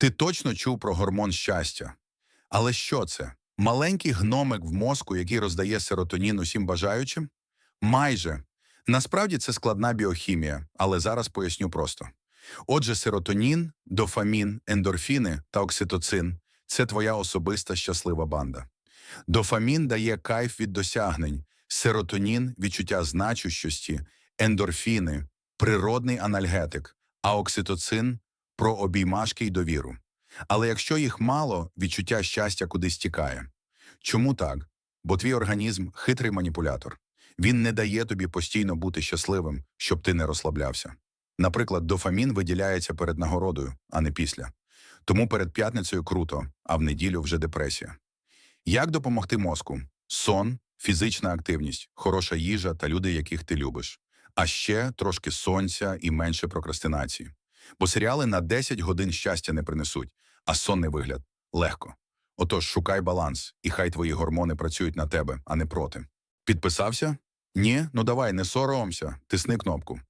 Ти точно чув про гормон щастя. Але що це? Маленький гномик в мозку, який роздає серотонін усім бажаючим? Майже. Насправді це складна біохімія, але зараз поясню просто. Отже, серотонін, дофамін, ендорфіни та окситоцин це твоя особиста щаслива банда. Дофамін дає кайф від досягнень, серотонін відчуття значущості, ендорфіни, природний анальгетик, а окситоцин про обіймашки й довіру. Але якщо їх мало, відчуття щастя кудись тікає. Чому так? Бо твій організм хитрий маніпулятор. Він не дає тобі постійно бути щасливим, щоб ти не розслаблявся. Наприклад, дофамін виділяється перед нагородою, а не після. Тому перед п'ятницею круто, а в неділю вже депресія. Як допомогти мозку? Сон, фізична активність, хороша їжа та люди, яких ти любиш. А ще трошки сонця і менше прокрастинації. Бо серіали на 10 годин щастя не принесуть, а сонний вигляд легко. Отож, шукай баланс, і хай твої гормони працюють на тебе, а не проти. Підписався? Ні? Ну давай, не соромся, тисни кнопку.